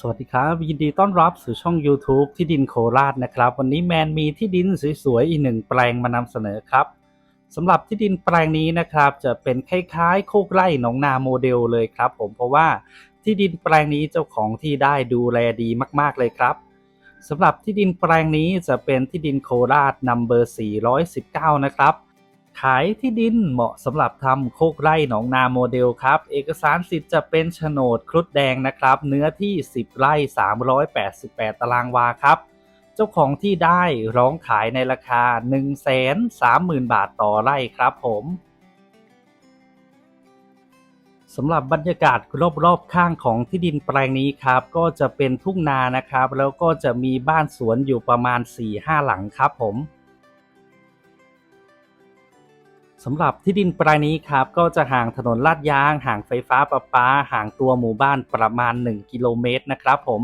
สวัสดีครับยินดีต้อนรับสู่ช่อง YouTube ที่ดินโคราชนะครับ วันนี้แมนมีที่ดินสวยๆอีกหนึ่งแปลงมานำเสนอครับสำหรับที่ดินแปลงนี้นะครับ จะเป็นคล้ายๆโคกไร่หนองนาโมเดลเลยครับ ผมเพราะว่าที่ดินแปลงนี้เจ้าของที่ได้ดูแลดีมากๆเลยครับสำหรับที่ดินแปลงนี้จะเป็นที่ดินโคราชนัมเบอร์419 นะครับ ขายที่ดินเหมาะสำหรับทำโคกไร่หนองนาโมเดลครับ เอกสารสิทธิ์จะเป็นโฉนดครุฑแดงนะครับ เนื้อที่ 10 ไร่ 388 ตารางวาครับ เจ้าของที่ได้ร้องขายในราคา 130,000 บาทต่อไร่ครับผมสำหรับบรรยากาศรอบๆข้างของที่ดินแปลงนี้ครับ ก็จะเป็นทุ่งนานะครับ แล้วก็จะมีบ้านสวนอยู่ประมาณ4-5หลังครับผม สำหรับที่ดินแปลงนี้ครับก็จะห่างถนนลาดยาง ห่างไฟฟ้าประปา ห่างตัวหมู่บ้านประมาณ 1 กิโลเมตรนะครับผม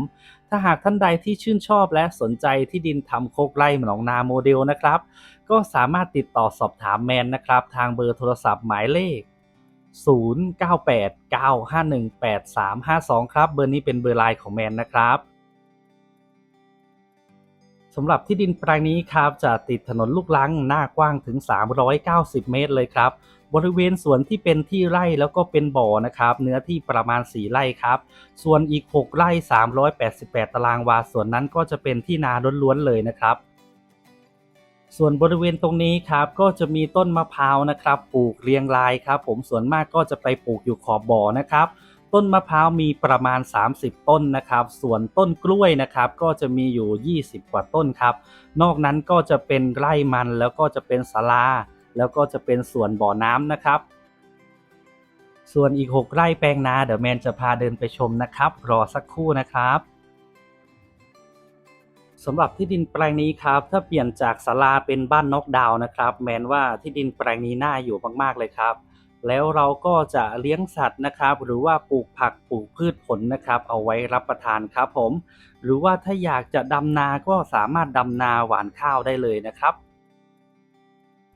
ถ้าหากท่านใดที่ชื่นชอบและสนใจที่ดินทำโคกไร่หนองนาโมเดลนะครับ ก็สามารถติดต่อสอบถามแมนนะครับ ทางเบอร์โทรศัพท์หมายเลข 0989518352 ครับ เบอร์นี้เป็นเบอร์ไลน์ของแมนนะครับ สำหรับที่ดินแปลงนี้ครับจะติดถนนลูกลังหน้ากว้างถึง 390 เมตรเลยครับ บริเวณสวนที่เป็นที่ไร่แล้วก็เป็นบ่อนะครับ เนื้อที่ประมาณ 4 ไร่ครับ ส่วนอีก 6 ไร่ 388 ตารางวาส่วนนั้นก็จะเป็นที่นาล้วนๆเลยนะครับส่วนบริเวณตรงนี้ครับก็จะมีต้นมะพร้าวนะครับ ปลูกเรียงรายครับ ผมส่วนมากก็จะไปปลูกอยู่ขอบบ่อนะครับ ต้นมะพร้าวมีประมาณ 30 ต้นนะครับ ส่วนต้นกล้วยนะครับ ก็จะมีอยู่ 20 กว่าต้นครับ นอกนั้นก็จะเป็นไร่มันแล้วก็จะเป็นศาลาแล้วก็จะเป็นส่วนบ่อน้ำนะครับ ส่วนอีก 6 ไร่แปลงนาเดี๋ยวแมนจะพาเดินไปชมนะครับ รอสักครู่นะครับสำหรับที่ดินแปลงนี้ครับ ถ้าเปลี่ยนจากศาลาเป็นบ้านนอกดาวน์นะครับ แมนว่าที่ดินแปลงนี้น่าอยู่มากๆเลยครับ แล้วเราก็จะเลี้ยงสัตว์นะครับ หรือว่าปลูกผักปลูกพืชผลนะครับ เอาไว้รับประทานครับผม หรือว่าถ้าอยากจะดำนาก็สามารถดำนาหว่านข้าวได้เลยนะครับ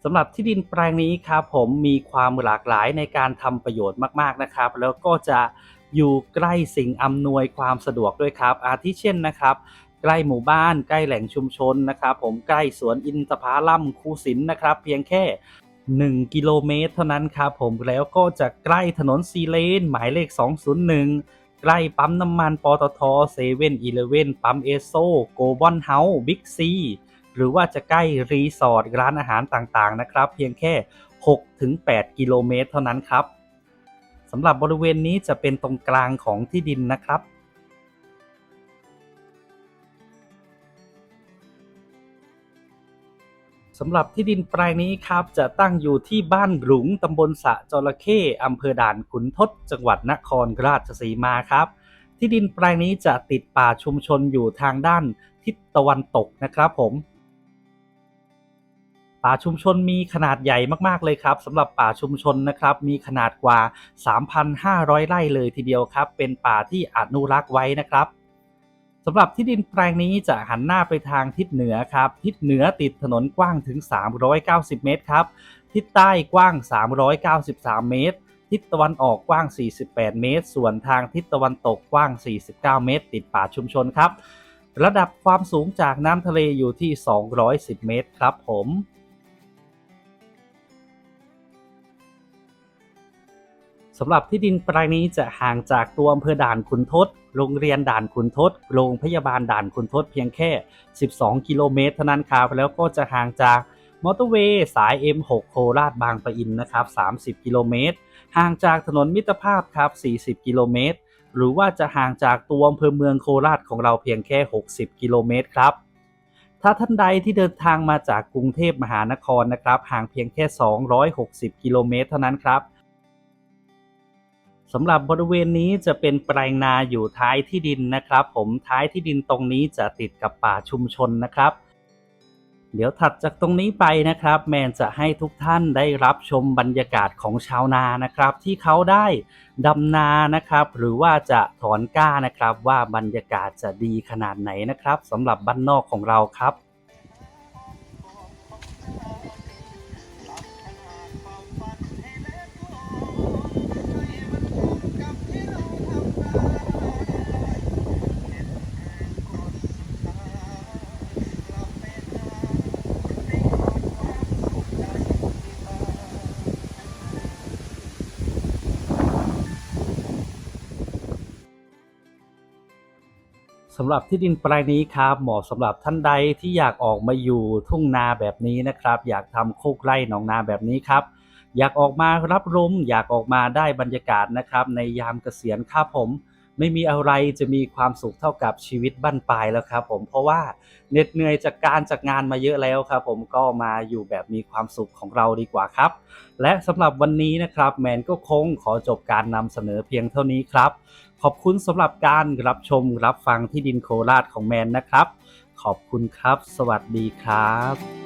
สำหรับที่ดินแปลงนี้ครับผมมีความหลากหลายในการทำประโยชน์มากๆนะครับ แล้วก็จะอยู่ใกล้สิ่งอำนวยความสะดวกด้วยครับ อาทิเช่นนะครับ ใกล้หมู่บ้านใกล้แหล่งชุมชนนะครับ ผมใกล้สวนอินทผลัมคูสินนะครับ เพียงแค่ 1 กิโลเมตร เท่านั้นครับผมแล้วก็จะใกล้ถนนซีเลน หมายเลข 201 ใกล้ปั๊มน้ำมันปตทเซเว่นอีเลเว่นปั๊มเอโซโกบอนเฮาส์บิ๊กซีหรือว่าจะใกล้รีสอร์ทร้านอาหารต่างๆนะครับ เพียงแค่ 6-8 กิโลเมตร เท่านั้นครับสำหรับบริเวณนี้จะเป็นตรงกลางของที่ดินนะครับ สำหรับที่ดินแปลงนี้ครับ จะตั้งอยู่ที่บ้านหลุงตำบลสะจระเข้อำเภอด่านขุนทด จังหวัดนครราชสีมาครับ ที่ดินแปลงนี้จะติดป่าชุมชนอยู่ทางด้านทิศตะวันตกนะครับผม ป่าชุมชนมีขนาดใหญ่มากๆเลยครับสำหรับป่าชุมชนนะครับ มีขนาดกว่า 3,500 ไร่เลยทีเดียวครับ เป็นป่าที่อนุรักษ์ไว้นะครับ สำหรับที่ดินแปลงนี้จะหันหน้าไปทางทิศเหนือครับ ทิศเหนือติดถนนกว้างถึง 390 เมตรครับ ทิศใต้กว้าง 393 เมตร ทิศตะวันออกกว้าง 48 เมตร ส่วนทางทิศตะวันตกกว้าง 49 เมตร ติดป่าชุมชนครับ ระดับความสูงจากน้ำทะเลอยู่ที่ 210 เมตรครับผม สำหรับที่ดินแปลงนี้จะห่างจากตัวอำเภอด่านขุนทด โรงเรียนด่านขุนทด โรงพยาบาลด่านขุนทดเพียงแค่ 12 กิโลเมตรเท่านั้นครับแล้วก็จะห่างจากมอเตอร์เวย์สาย M6 โคราชบางปะอินนะครับ 30 กิโลเมตร ห่างจากถนนมิตรภาพครับ 40 กิโลเมตร หรือว่าจะห่างจากตัวอำเภอเมืองโคราชของเราเพียงแค่ 60 กิโลเมตรครับ ถ้าท่านใดที่เดินทางมาจากกรุงเทพมหานครนะครับ ห่างเพียงแค่ 260 กิโลเมตรเท่านั้นครับ สำหรับบริเวณนี้จะเป็นแปลงนาอยู่ท้ายที่ดินนะครับ ผมท้ายที่ดินตรงนี้จะติดกับป่าชุมชนนะครับ เดี๋ยวถัดจากตรงนี้ไปนะครับ แมนจะให้ทุกท่านได้รับชมบรรยากาศของชาวนานะครับ ที่เขาได้ดำนานะครับ หรือว่าจะถอนก้านะครับ ว่าบรรยากาศจะดีขนาดไหนนะครับสำหรับบ้านนอกของเราครับ สำหรับที่ดินแปลงนี้ครับเหมาะสำหรับท่านใดที่อยากออกมาอยู่ทุ่งนาแบบนี้นะครับ อยากทำโคกไร่หนองนาแบบนี้ครับ อยากออกมารับลมอยากออกมาได้บรรยากาศนะครับ ในยามเกษียณครับผม ไม่มีอะไรจะมีความสุขเท่ากับชีวิตบั้นปลายแล้วครับผมเพราะว่าเหน็ดเหนื่อยจากการจากงานมาเยอะแล้วครับผมก็มาอยู่แบบมีความสุขของเราดีกว่าครับ และสำหรับวันนี้นะครับแมนก็คงขอจบการนำเสนอเพียงเท่านี้ครับ ขอบคุณสำหรับการรับชมรับฟังที่ดินโคราชของแมนนะครับ ขอบคุณครับ สวัสดีครับ